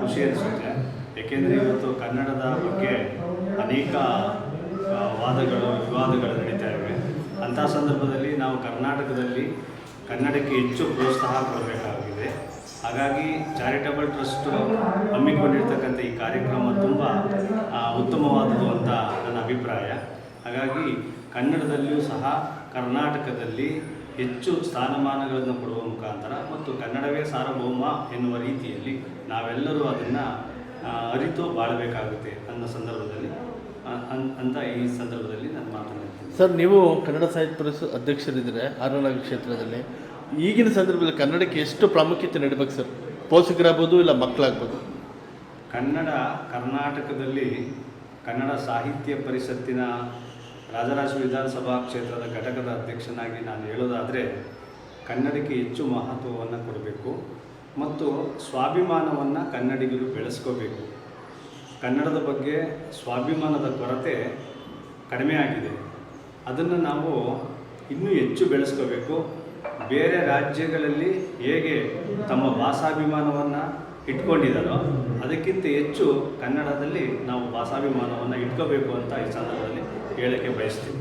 ಖುಷಿ ಅನಿಸುತ್ತೆ. ಏಕೆಂದರೆ ಇವತ್ತು ಕನ್ನಡದ ಬಗ್ಗೆ ಅನೇಕ ವಾದಗಳು, ವಿವಾದಗಳು ನಡೀತಾ ಇವೆ. ಅಂಥ ಸಂದರ್ಭದಲ್ಲಿ ನಾವು ಕರ್ನಾಟಕದಲ್ಲಿ ಕನ್ನಡಕ್ಕೆ ಹೆಚ್ಚು ಪ್ರೋತ್ಸಾಹ ಕೊಡಬೇಕಾಗಿದೆ. ಹಾಗಾಗಿ ಚಾರಿಟಬಲ್ ಟ್ರಸ್ಟ್ ಹಮ್ಮಿಕೊಂಡಿರ್ತಕ್ಕಂಥ ಈ ಕಾರ್ಯಕ್ರಮ ತುಂಬ ಉತ್ತಮವಾದದ್ದು ಉತ್ತಮವಾದುದು ಅಂತ ನನ್ನ ಅಭಿಪ್ರಾಯ. ಹಾಗಾಗಿ ಕನ್ನಡದಲ್ಲಿಯೂ ಸಹ ಕರ್ನಾಟಕದಲ್ಲಿ ಹೆಚ್ಚು ಸ್ಥಾನಮಾನಗಳನ್ನು ಕೊಡುವ ಮುಖಾಂತರ ಮತ್ತು ಕನ್ನಡವೇ ಸಾರ್ವಭೌಮ ಎನ್ನುವ ರೀತಿಯಲ್ಲಿ ನಾವೆಲ್ಲರೂ ಅದನ್ನು ಅರಿತು ಬಾಳಬೇಕಾಗುತ್ತೆ ಅನ್ನೋ ಸಂದರ್ಭದಲ್ಲಿ ಅಂತ ಈ ಸಂದರ್ಭದಲ್ಲಿ ನಾನು ಮಾತನಾಡ್ತೀನಿ ಸರ್ ನೀವು ಕನ್ನಡ ಸಾಹಿತ್ಯ ಪರಿಷತ್ ಅಧ್ಯಕ್ಷರಿದ್ದರೆ ಆರನಾಗ ಕ್ಷೇತ್ರದಲ್ಲಿ ಈಗಿನ ಸಂದರ್ಭದಲ್ಲಿ ಕನ್ನಡಕ್ಕೆ ಎಷ್ಟು ಪ್ರಾಮುಖ್ಯತೆ ನೀಡಬೇಕು ಸರ್? ಪೋಷಕರಾಗ್ಬೋದು ಇಲ್ಲ ಮಕ್ಕಳಾಗ್ಬೋದು? ಕನ್ನಡ ಕರ್ನಾಟಕದಲ್ಲಿ ಕನ್ನಡ ಸಾಹಿತ್ಯ ಪರಿಷತ್ತಿನ ರಾಜರಾಜ ವಿಧಾನಸಭಾ ಕ್ಷೇತ್ರದ ಘಟಕದ ಅಧ್ಯಕ್ಷನಾಗಿ ನಾನು ಹೇಳೋದಾದರೆ, ಕನ್ನಡಕ್ಕೆ ಹೆಚ್ಚು ಮಹತ್ವವನ್ನು ಕೊಡಬೇಕು ಮತ್ತು ಸ್ವಾಭಿಮಾನವನ್ನು ಕನ್ನಡಿಗರು ಬೆಳೆಸ್ಕೋಬೇಕು. ಕನ್ನಡದ ಬಗ್ಗೆ ಸ್ವಾಭಿಮಾನದ ಕೊರತೆ ಕಡಿಮೆ ಆಗಿದೆ. ಅದನ್ನು ನಾವು ಇನ್ನೂ ಹೆಚ್ಚು ಬೆಳೆಸ್ಕೋಬೇಕು. ಬೇರೆ ರಾಜ್ಯಗಳಲ್ಲಿ ಹೇಗೆ ತಮ್ಮ ಭಾಷಾಭಿಮಾನವನ್ನು ಇಟ್ಕೊಂಡಿದ್ದಾರೋ ಅದಕ್ಕಿಂತ ಹೆಚ್ಚು ಕನ್ನಡದಲ್ಲಿ ನಾವು ಭಾಷಾಭಿಮಾನವನ್ನು ಇಟ್ಕೋಬೇಕು ಅಂತ ಈ ಸಂದರ್ಭದಲ್ಲಿ ಹೇಳಕ್ಕೆ ಬಯಸ್ತೀನಿ